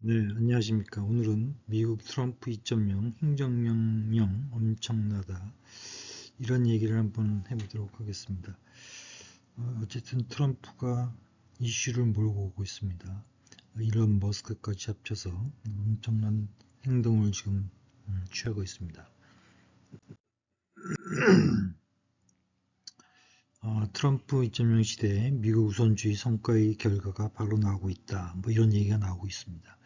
네, 안녕하십니까. 오늘은 미국 트럼프 2.0 행정명령 엄청나다. 이런 얘기를 한번 해보도록 하겠습니다. 어, 어쨌든 트럼프가 이슈를 몰고 오고 있습니다. 이런 머스크까지 합쳐서 엄청난 행동을 지금 음, 취하고 있습니다. 어, 트럼프 2.0 시대에 미국 우선주의 성과의 결과가 바로 나오고 있다. 뭐 이런 얘기가 나오고 있습니다.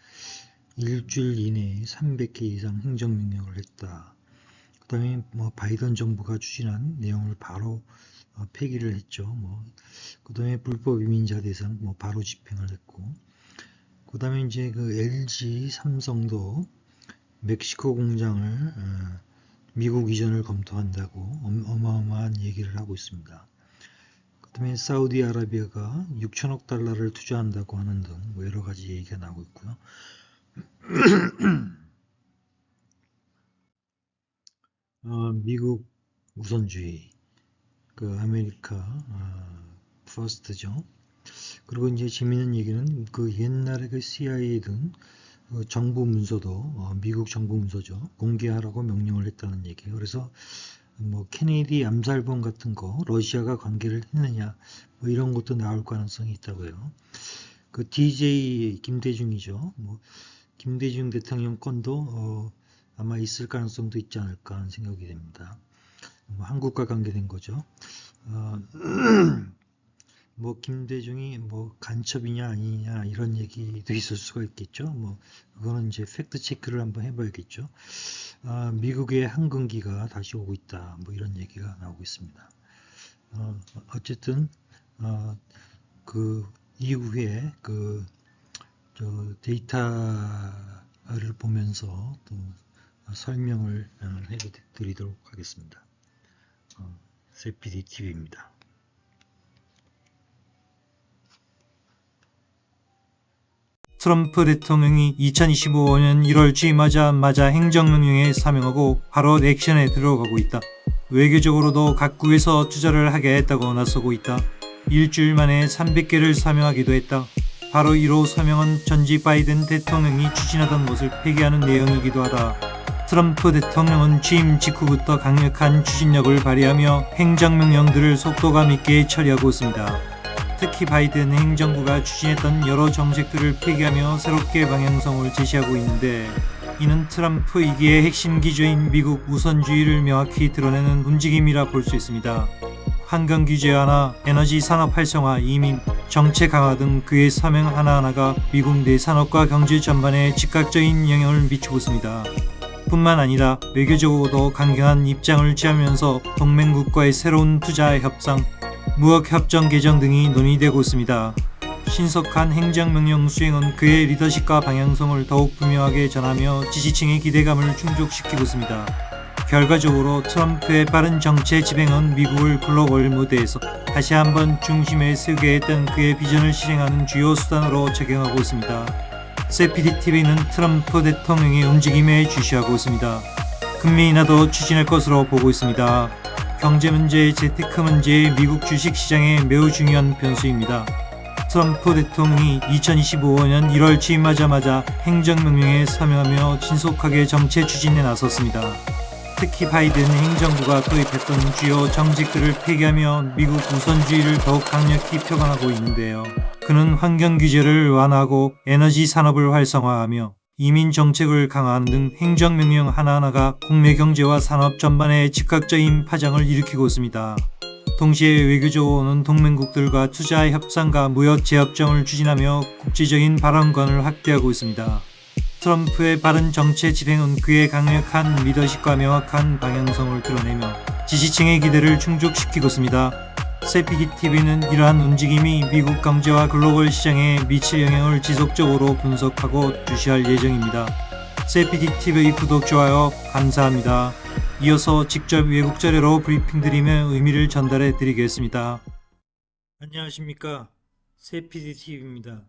일주일 이내에 300개 이상 행정명령을 했다. 그 다음에 뭐 바이든 정부가 추진한 내용을 바로 어, 폐기를 했죠. 뭐, 그 다음에 불법 이민자 대상 뭐 바로 집행을 했고, 그 다음에 이제 그 LG 삼성도 멕시코 공장을 어, 미국 이전을 검토한다고 어마어마한 얘기를 하고 있습니다. 그 다음에 사우디아라비아가 6천억 달러를 투자한다고 하는 등뭐 여러 가지 얘기가 나오고 있고요. 어, 미국 우선주의, 그 아메리카 어, 퍼스트죠. 그리고 이제 재미있는 얘기는 그 옛날에 그 CIA 등 그 정부 문서도 어, 미국 정부 문서죠 공개하라고 명령을 했다는 얘기예요. 그래서 뭐 케네디 암살범 같은 거 러시아가 관계를 했느냐 뭐 이런 것도 나올 가능성이 있다고요. 그 DJ 김대중이죠. 뭐 김대중 대통령 건도 어, 아마 있을 가능성도 있지 않을까 하는 생각이 됩니다. 뭐 한국과 관계된 거죠. 어, 뭐 김대중이 뭐 간첩이냐 아니냐 이런 얘기도 있을 수가 있겠죠. 뭐 그거는 이제 팩트 체크를 한번 해봐야겠죠. 아, 미국의 항공기가 다시 오고 있다. 뭐 이런 얘기가 나오고 있습니다. 어, 어쨌든 어, 그 이후에 그 데이터를 보면서 또 설명을 해드리도록 하겠습니다. 어, 세피디 TV입니다. 트럼프 대통령이 2025년 1월 취임하자마자 행정명령에 사명하고 바로 액션에 들어가고 있다. 외교적으로도 각국에서 투자를 하게 했다고 나서고 있다. 일주일 만에 300개를 사명하기도 했다. 바로 1호 서명은 전지 바이든 대통령이 추진하던 것을 폐기하는 내용이기도 하다. 트럼프 대통령은 취임 직후부터 강력한 추진력을 발휘하며 행정명령들을 속도감 있게 처리하고 있습니다. 특히 바이든 행정부가 추진했던 여러 정책들을 폐기하며 새롭게 방향성을 제시하고 있는데 이는 트럼프 2기의 핵심 기조인 미국 우선주의를 명확히 드러내는 움직임이라 볼 수 있습니다. 환경 규제 완화, 에너지 산업 활성화, 이민, 정책 강화 등 그의 사명 하나하나가 미국 내 산업과 경제 전반에 즉각적인 영향을 미치고 있습니다. 뿐만 아니라 외교적으로도 강경한 입장을 취하면서 동맹국과의 새로운 투자 협상, 무역 협정 개정 등이 논의되고 있습니다. 신속한 행정명령 수행은 그의 리더십과 방향성을 더욱 분명하게 전하며 지지층의 기대감을 충족시키고 있습니다. 결과적으로 트럼프의 빠른 정체 집행은 미국을 글로벌 무대에서 다시 한번 중심에 세우게 했던 그의 비전을 실행하는 주요 수단으로 적용하고 있습니다. 세피디TV는 트럼프 대통령의 움직임에 주시하고 있습니다. 금리 인하도 추진할 것으로 보고 있습니다. 경제 문제, 재테크 문제, 미국 주식 시장에 매우 중요한 변수입니다. 트럼프 대통령이 2025년 1월 취임하자마자 행정명령에 서명하며 신속하게 정체 추진에 나섰습니다. 특히 바이든 행정부가 도입했던 주요 정책들을 폐기하며 미국 우선주의를 더욱 강력히 표방하고 있는데요. 그는 환경 규제를 완화하고 에너지 산업을 활성화하며 이민 정책을 강화하는 등 행정명령 하나하나가 국내 경제와 산업 전반에 즉각적인 파장을 일으키고 있습니다. 동시에 외교적으로는 동맹국들과 투자 협상과 무역 재협정을 추진하며 국제적인 발언권을 확대하고 있습니다. 트럼프의 바른 정체 집행은 그의 강력한 리더십과 명확한 방향성을 드러내며 지지층의 기대를 충족시키고 있습니다. 세피기 TV는 이러한 움직임이 미국 경제와 글로벌 시장에 미칠 영향을 지속적으로 분석하고 주시할 예정입니다. 세피디 TV 구독 좋아요 감사합니다. 이어서 직접 외국 자료로 브리핑 드리며 의미를 전달해 드리겠습니다. 안녕하십니까. 세피디 TV입니다.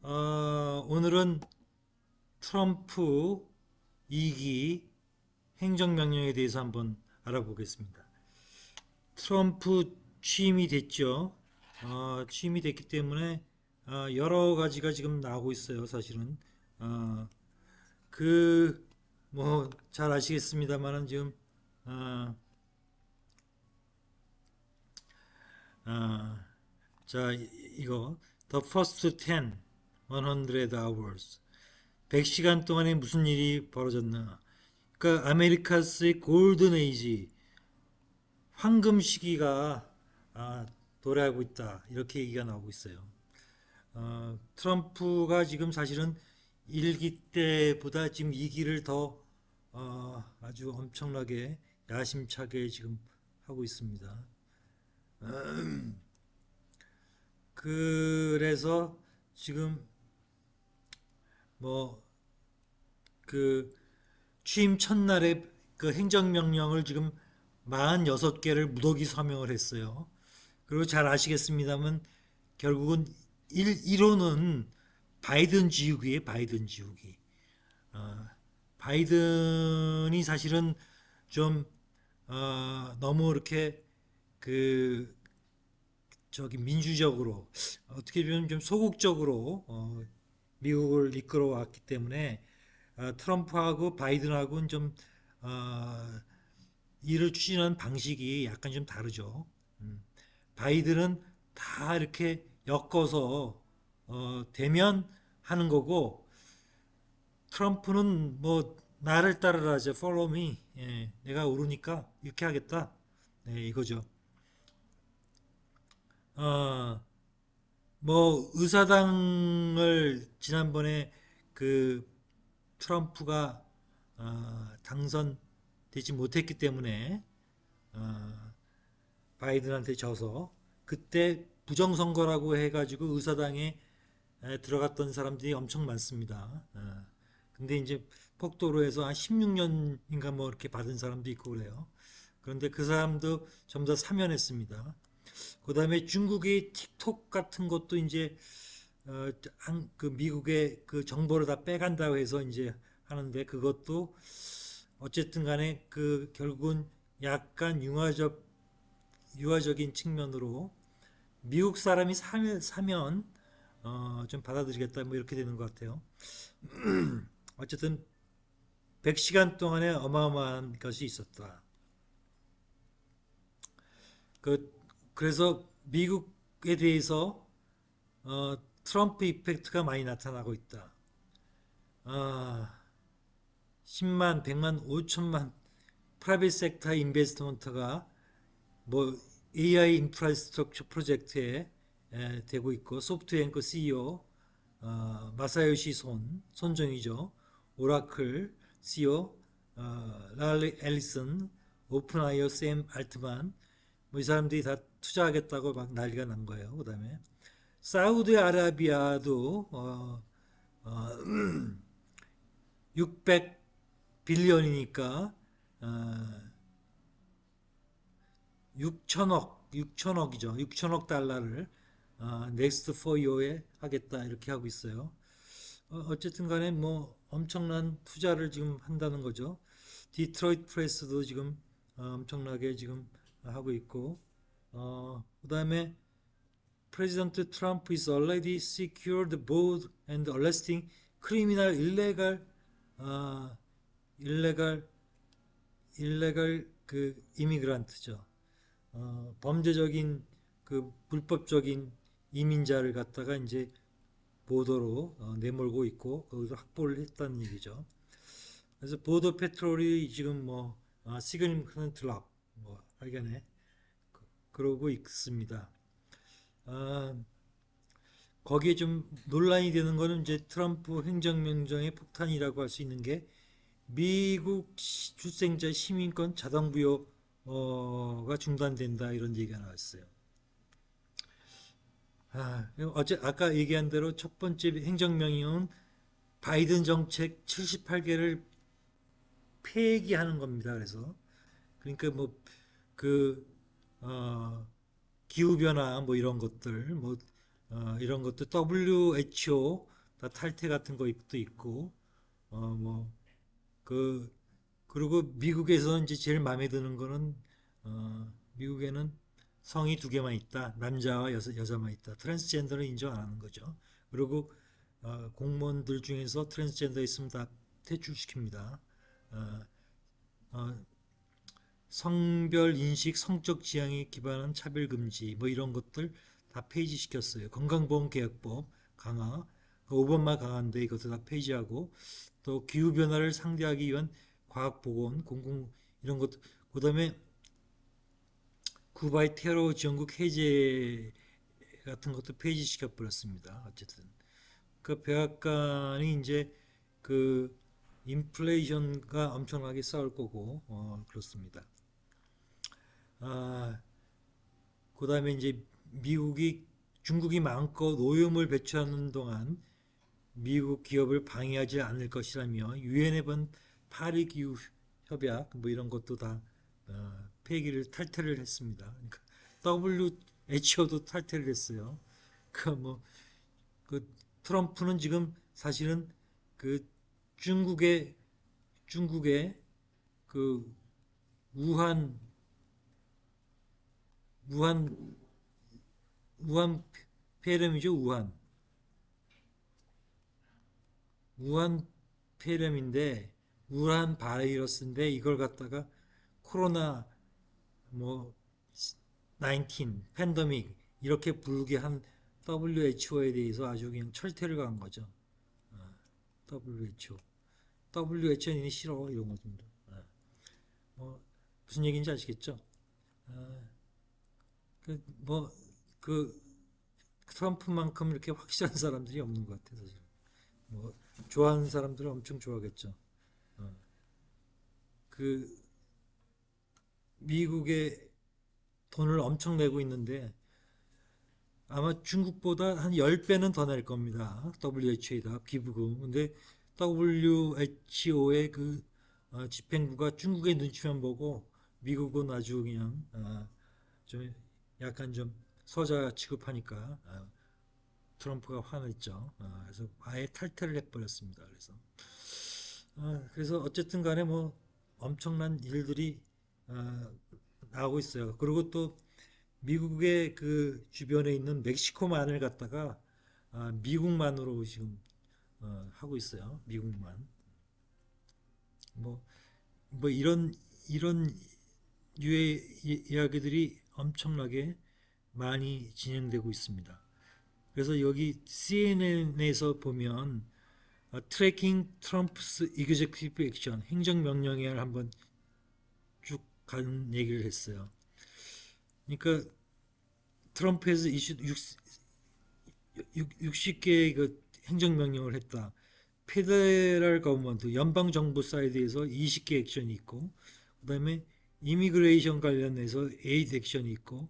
어, 오늘은 트럼프 2기 행정명령에 대해서 한번 알아보겠습니다. 트럼프 취임이 됐죠. 어, 취임이 됐기 때문에 어, 여러 가지가 지금 나오고 있어요. 사실은 어, 그, 뭐, 잘 아시겠습니다만은 지금, 어, 어, 자, 이- 이거, The First 10, 100 Hours. 100시간 동안에 무슨 일이 벌어졌나. 그러니까 아메리카스의 골든 에이지, 황금 시기가 아, 도래하고 있다. 이렇게 얘기가 나오고 있어요. 어, 트럼프가 지금 사실은 1기 때보다 지금 2기를 더 어, 아주 엄청나게 야심차게 지금 하고 있습니다. 음, 그래서 지금 뭐 그 취임 첫날에 그 행정명령을 지금 46개를 무더기 서명을 했어요. 그리고 잘 아시겠습니다만 결국은 1, 1호는 바이든 지우기에 바이든 지우기. 어, 바이든이 사실은 좀 어, 너무 이렇게 그 저기 민주적으로 어떻게 보면 좀 소극적으로 어, 미국을 이끌어 왔기 때문에 어, 트럼프하고 바이든하고는 좀 어, 일을 추진하는 방식이 약간 좀 다르죠. 음. 바이든은 다 이렇게 엮어서 어, 되면 하는 거고 트럼프는 뭐 나를 따르라죠. Follow me. 예, 내가 오르니까 이렇게 하겠다. 네, 이거죠. 어, 뭐 의사당을 지난번에 그 트럼프가 어, 당선되지 못했기 때문에 어, 바이든한테 져서 그때 부정선거라고 해가지고 의사당에 에, 들어갔던 사람들이 엄청 많습니다. 어, 근데 이제 폭도로 해서 한 16년인가 뭐 이렇게 받은 사람도 있고 그래요. 그런데 그 사람도 전부 다 사면했습니다. 그 다음에 중국의 틱톡 같은 것도 이제 어, 한- 그 미국의 그 정보를 다 빼간다고 해서 이제 하는데 그것도 어쨌든 간에 그 결국은 약간 융화적 유화적인 측면으로 미국 사람이 사면, 사면 어, 좀 받아들이겠다 뭐 이렇게 되는 것 같아요. 어쨌든 100시간 동안에 어마어마한 것이 있었다. 그 그래서 미국에 대해서 어, 트럼프 이펙트가 많이 나타나고 있다. 아, 10만, 100만, 5천만 프라이빗 섹터 인베스트먼트가 뭐 AI 인프라스트럭처 프로젝트에 에, 되고 있고 소프트뱅크 CEO 어, 마사요시 손, 손정이죠. 오라클 CEO 어, 랄리 앨리슨, 오픈아이어 샘 알트만 뭐 이 사람들이 다 투자하겠다고 막 난리가 난 거예요. 그 다음에 사우디아라비아도 어, 어, 600 빌리언이니까 어, 6천억, 6천억이죠. 6천억 달러를 어, 넥스트 4이어에 하겠다 이렇게 하고 있어요. 어, 어쨌든 간에 뭐 엄청난 투자를 지금 한다는 거죠. 디트로이트 프레스도 지금 어, 엄청나게 지금 하고 있고 어, 그 다음에 President Trump is already secured board and arresting criminal illegal 어, illegal illegal 그 이미그란트죠. 어, 범죄적인 그 불법적인 이민자를 갖다가 이제 보도로 어, 내몰고 있고 거기서 확보를 했다는 얘기죠. 그래서 보도 페트롤이 지금 뭐 어, 시그니피컨트 드랍 뭐 하여간에 그- 그러고 있습니다. 아, 거기에 좀 논란이 되는 거는 이제 트럼프 행정명령의 폭탄이라고 할 수 있는 게 미국 시- 출생자 시민권 자동 부여가 중단된다 이런 얘기가 나왔어요. 아, 어제 아까 얘기한 대로 첫 번째 행정명령은 바이든 정책 78개를 폐기하는 겁니다. 그래서 그러니까 뭐그 어, 기후 변화 뭐 이런 것들 뭐 어, 이런 것도 WHO 다 탈퇴 같은 것도 있고 어, 어뭐그 그리고 미국에서 이제 제일 마음에 드는 거는 어, 미국에는 성이 두 개만 있다. 남자와 여자, 여자만 있다. 트랜스젠더는 인정 안 하는 거죠. 그리고 어, 공무원들 중에서 트랜스젠더 있으면 다 퇴출시킵니다. 어, 어, 성별 인식, 성적 지향에 기반한 차별 금지 뭐 이런 것들 다 폐지시켰어요. 건강보험 개혁법 강화, 그 5번만 강화인데 이것도 다 폐지하고 또 기후 변화를 상대하기 위한 과학 보건, 공공 이런 것, 그다음에 쿠바의 테러 지원국 해제 같은 것도 폐지시켜 버렸습니다. 어쨌든 그 백악관이 이제 그 인플레이션과 엄청나게 싸울 거고 어, 그렇습니다. 아, 그 다음에 이제 미국이 중국이 마음껏 오염을 배출하는 동안 미국 기업을 방해하지 않을 것이라며 유엔에 본 파리 기후 협약 뭐 이런 것도 다 어, 폐기를 탈퇴를 했습니다. 그러니까 WHO도 탈퇴를 했어요. 그뭐그 트럼프는 지금 사실은 그 중국의 중국의 그 우한 우한 우한 폐렴이죠 우한 우한 폐렴인데 우한 바이러스인데 이걸 갖다가 코로나 뭐 19, 팬데믹 이렇게 부르게 한 WHO에 대해서 아주 그냥 철퇴를 간 거죠. 어, WHO. WHO는 싫어 이런 것입니다. 어, 뭐 무슨 얘기인지 아시겠죠? 어, 그뭐그 트럼프만큼 이렇게 확실한 사람들이 없는 것 같아요. 사실. 뭐 좋아하는 사람들은 엄청 좋아하겠죠. 어. 그 미국에 돈을 엄청 내고 있는데 아마 중국보다 한 10배는 더 낼 겁니다. WHO에다 기부금. 근데 WHO의 그 어, 집행부가 중국의 눈치만 보고 미국은 아주 그냥 어, 좀 약간 좀 서자 취급하니까 어, 트럼프가 화냈죠. 어, 그래서 아예 탈퇴를 해버렸습니다. 그래서 어, 그래서 어쨌든 간에 뭐 엄청난 일들이 어, 나오고 있어요. 그리고 또 미국의 그 주변에 있는 멕시코만을 갖다가 아, 미국만으로 지금 어, 하고 있어요. 미국만. 뭐, 뭐 이런 이런 유의 이- 이야기들이 엄청나게 많이 진행되고 있습니다. 그래서 여기 CNN에서 보면 트래킹 트럼프스 이그제큐티브 액션 행정명령을 한번 쭉 간 얘기를 했어요. 그러니까 트럼프에서 이슈 60 개의 그 행정명령을 했다. 페더럴 거먼트 연방 정부 사이드에서 20개 액션이 있고 그 다음에 이미그레이션 관련해서 에이드 액션이 있고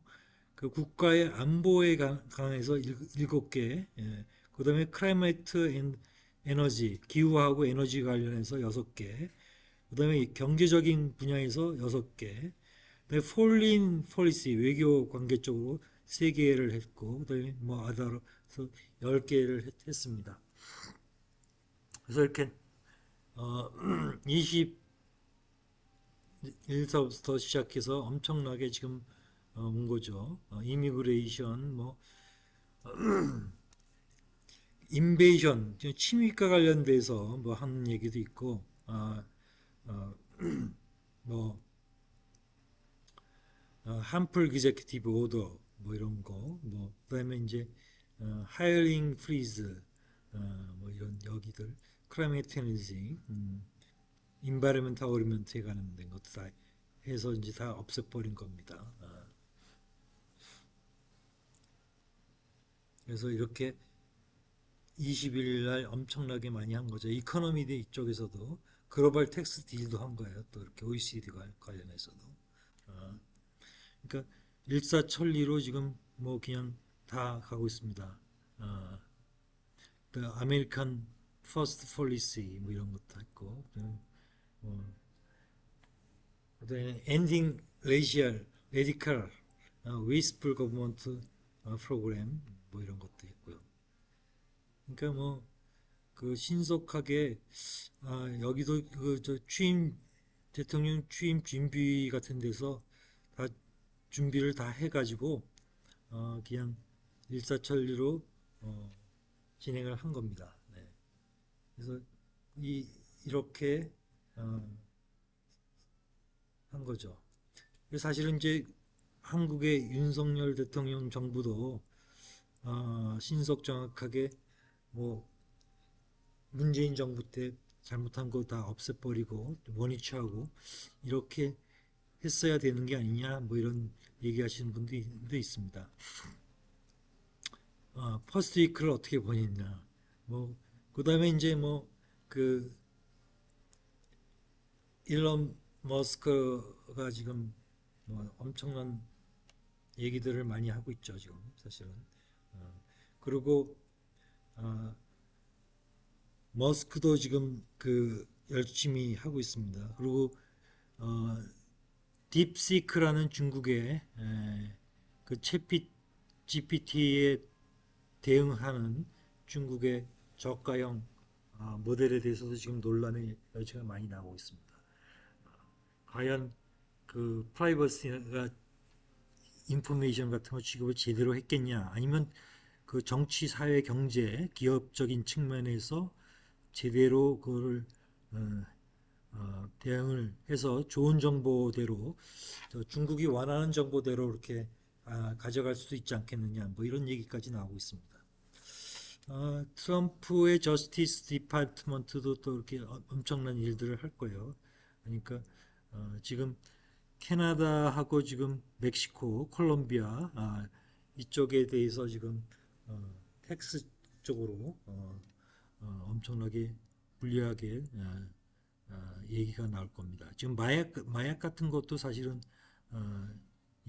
그 국가의 안보에 관- 관해서 7개 예. 그 다음에 클라이메트 앤 에너지 기후하고 에너지 관련해서 6개 그 다음에 경제적인 분야에서 6개 그다음에 폴린 폴리시 외교 관계 쪽으로 3개를 했고 그 다음에 뭐 아다로서 10개를 했, 했습니다. 그래서 이렇게 어, 21서부터 시작해서 엄청나게 지금 어, 온 거죠. 어, 이미그레이션 뭐 인베이션 침입과 관련돼서 뭐 하는 얘기도 있고 아, 어, 뭐 어, 함플 기제큐티브 오더 뭐 이런 거, 뭐 그다음에 이제 어, 하이링 프리즈 어, 뭐 이런 여기들 에너지, 음, 인바이러멘탈 오리멘트에 관련된 것도 다 해서 이제 다 없애버린 겁니다. 어. 그래서 이렇게 21일 날 엄청나게 많이 한 거죠. 이코노미 데 이쪽에서도 글로벌 텍스 딜도 한 거예요. 또 이렇게 OECD 관- 관련해서도. 어. 그러니까 일사천리로 지금 뭐 그냥 다 가고 있습니다. 어, 그 아메리칸 퍼스트 폴리시 뭐 이런 것도 했고, 그다음 그다음에 엔딩 레이시얼 레디컬 웨이스풀 거버먼트 프로그램 뭐 이런 것도 했고요. 그러니까 뭐 그 신속하게 아, 여기도 그 저 취임 대통령 취임 준비 같은 데서 다 준비를 다 해가지고 어, 그냥 일사천리로 어, 진행을 한 겁니다. 그래서 이 이렇게 어, 한 거죠. 사실은 이제 한국의 윤석열 대통령 정부도 어, 신속 정확하게 뭐 문재인 정부 때 잘못한 거 다 없애버리고 원위치하고 이렇게 했어야 되는 게 아니냐 뭐 이런 얘기하시는 분도 있습니다. 어, 퍼스트 위크를 어떻게 보냈냐 뭐 그 다음에 이제 뭐 그 일론 머스크가 지금 뭐 엄청난 얘기들을 많이 하고 있죠 지금 사실은 어, 그리고 어, 머스크도 지금 그 열심히 하고 있습니다. 그리고 어, 딥시크라는 중국의 에, 그 채피 GPT에 대응하는 중국의 저가형 아, 모델에 대해서도 지금 논란의 여지가 많이 나오고 있습니다. 과연 그 프라이버시가 인포메이션 같은 거 취급을 제대로 했겠냐 아니면 그 정치, 사회, 경제, 기업적인 측면에서 제대로 그거를 어, 어, 대응을 해서 좋은 정보대로 중국이 원하는 정보대로 이렇게 아, 가져갈 수도 있지 않겠느냐 뭐 이런 얘기까지 나오고 있습니다. 어, 트럼프의 저스티스 디파트먼트도 또 이렇게 엄청난 일들을 할 거예요. 그러니까 어, 지금 캐나다하고 지금 멕시코, 콜롬비아 아, 이쪽에 대해서 지금 어, 텍스 쪽으로 어, 어, 엄청나게 불리하게 어, 어, 얘기가 나올 겁니다. 지금 마약 마약 같은 것도 사실은 어,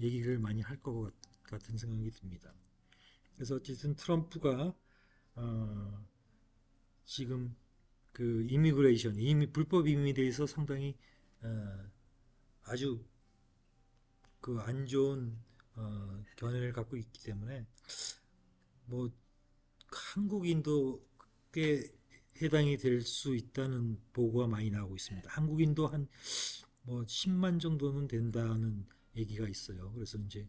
얘기를 많이 할 것 같은 생각이 듭니다. 그래서 어쨌든 트럼프가 어, 지금 그 이미그레이션, 이미 불법 이민에 대해서 상당히 어, 아주 그 안 좋은 어, 견해를 갖고 있기 때문에 뭐 한국인도 꽤 해당이 될 수 있다는 보고가 많이 나오고 있습니다. 한국인도 한 뭐 10만 정도는 된다는 얘기가 있어요. 그래서 이제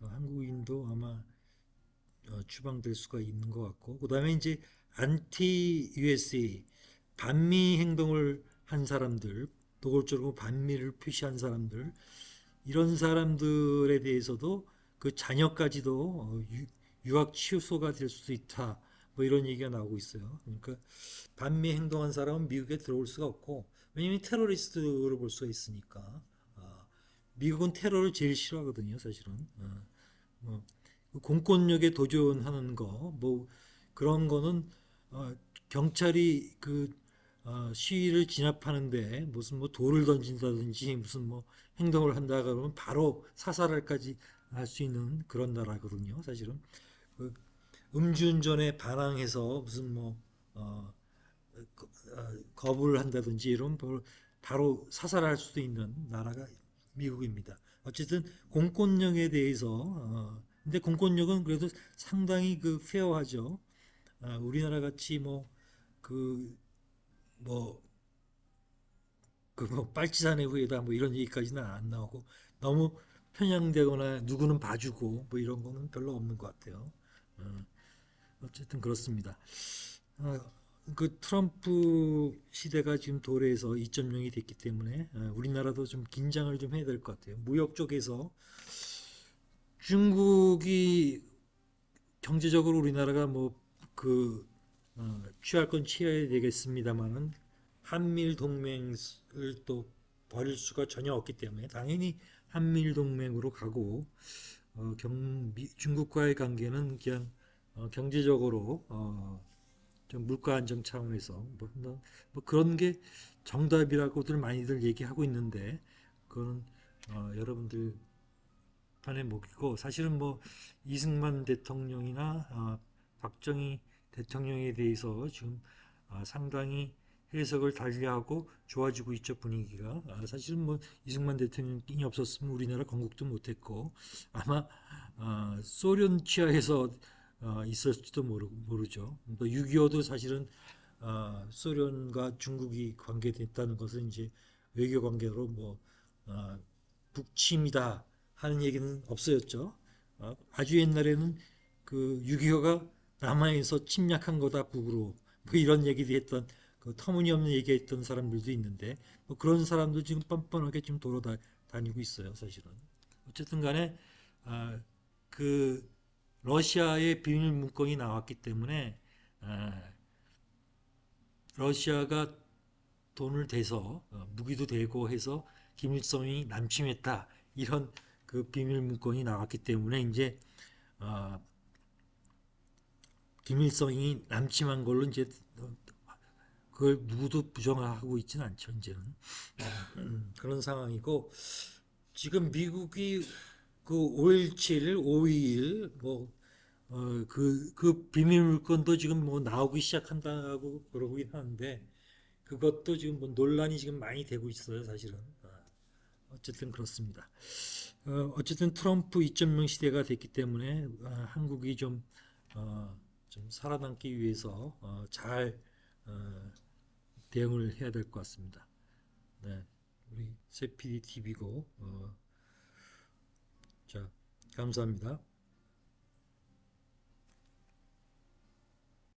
어, 한국인도 아마 어, 추방될 수가 있는 것 같고 그 다음에 이제 안티 USA 반미 행동을 한 사람들 노골적으로 반미를 표시한 사람들 이런 사람들에 대해서도 그 자녀까지도 어, 유, 학 취소가 될 수도 있다. 뭐 이런 얘기가 나오고 있어요. 그러니까 반미 행동한 사람은 미국에 들어올 수가 없고 왜냐면 테러리스트로 볼 수가 있으니까. 아, 미국은 테러를 제일 싫어하거든요 사실은. 아, 뭐 공권력에 도전하는 거, 뭐 그런 거는 어, 경찰이 그 어, 시위를 진압하는데 무슨 뭐 돌을 던진다든지 무슨 뭐 행동을 한다 그러면 바로 사살할까지 할 수 있는 그런 나라거든요. 사실은 그 음주운전에 반항해서 무슨 뭐 어, 어, 거부를 한다든지 이런 바로 사살할 수도 있는 나라가 미국입니다. 어쨌든 공권력에 대해서 어, 근데 공권력은 그래도 상당히 그 페어하죠. 아, 우리나라 같이 뭐그 뭐 그뭐 빨치산의 후예다 뭐 이런 얘기까지는 안 나오고 너무 편향되거나 누구는 봐주고 뭐 이런 거는 별로 없는 것 같아요. 어, 어쨌든 그렇습니다. 어, 그 트럼프 시대가 지금 도래해서 2.0이 됐기 때문에 어, 우리나라도 좀 긴장을 좀 해야 될 것 같아요. 무역 쪽에서 중국이 경제적으로 우리나라가 뭐 그 어, 취할 건 취해야 되겠습니다만은 한밀 동맹을 또 버릴 수가 전혀 없기 때문에 당연히 한밀 동맹으로 가고 어, 경, 미, 중국과의 관계는 그냥 어, 경제적으로 어, 좀 물가 안정 차원에서 뭐, 뭐, 뭐 그런 게 정답이라고들 많이들 얘기하고 있는데 그거는 어, 여러분들 판에 먹이고 사실은 뭐 이승만 대통령이나 어, 박정희 대통령에 대해서 지금 어, 상당히 해석을 달리하고 좋아지고 있죠 분위기가 아, 사실은 뭐 이승만 대통령이 없었으면 우리나라 건국도 못했고 아마 어, 소련 치하에서 어, 있었지도 모르, 모르죠. 또 6.25도 사실은 어, 소련과 중국이 관계됐다는 것은 이제 외교 관계로 뭐 어, 북침이다 하는 얘기는 없어졌죠. 어, 아주 옛날에는 그 6.25가 남한에서 침략한 거다 북으로 뭐 이런 얘기도 했던 그 터무니없는 얘기했던 사람들도 있는데 뭐 그런 사람들 지금 뻔뻔하게 지금 돌아다니고 있어요, 사실은. 어쨌든 간에 아, 그 러시아의 비밀 문건이 나왔기 때문에 아, 러시아가 돈을 대서 어, 무기도 대고 해서 김일성이 남침했다 이런 그 비밀 문건이 나왔기 때문에 이제 어, 김일성이 남침한 걸로 이제 어, 그걸 누구도 부정하고 있지는 않죠 이제는 음, 그런 상황이고 지금 미국이 그 5.17, 5.21뭐 어, 그, 그 비밀 물건도 지금 뭐 나오기 시작한다고 그러긴 하는데, 그것도 지금 뭐 논란이 지금 많이 되고 있어요, 사실은. 아, 어쨌든 그렇습니다. 어, 어쨌든 트럼프 2.0 시대가 됐기 때문에, 아, 한국이 좀, 어, 좀 살아남기 위해서, 어, 잘, 어, 대응을 해야 될 것 같습니다. 네. 우리 세피디 TV고, 어, 자, 감사합니다.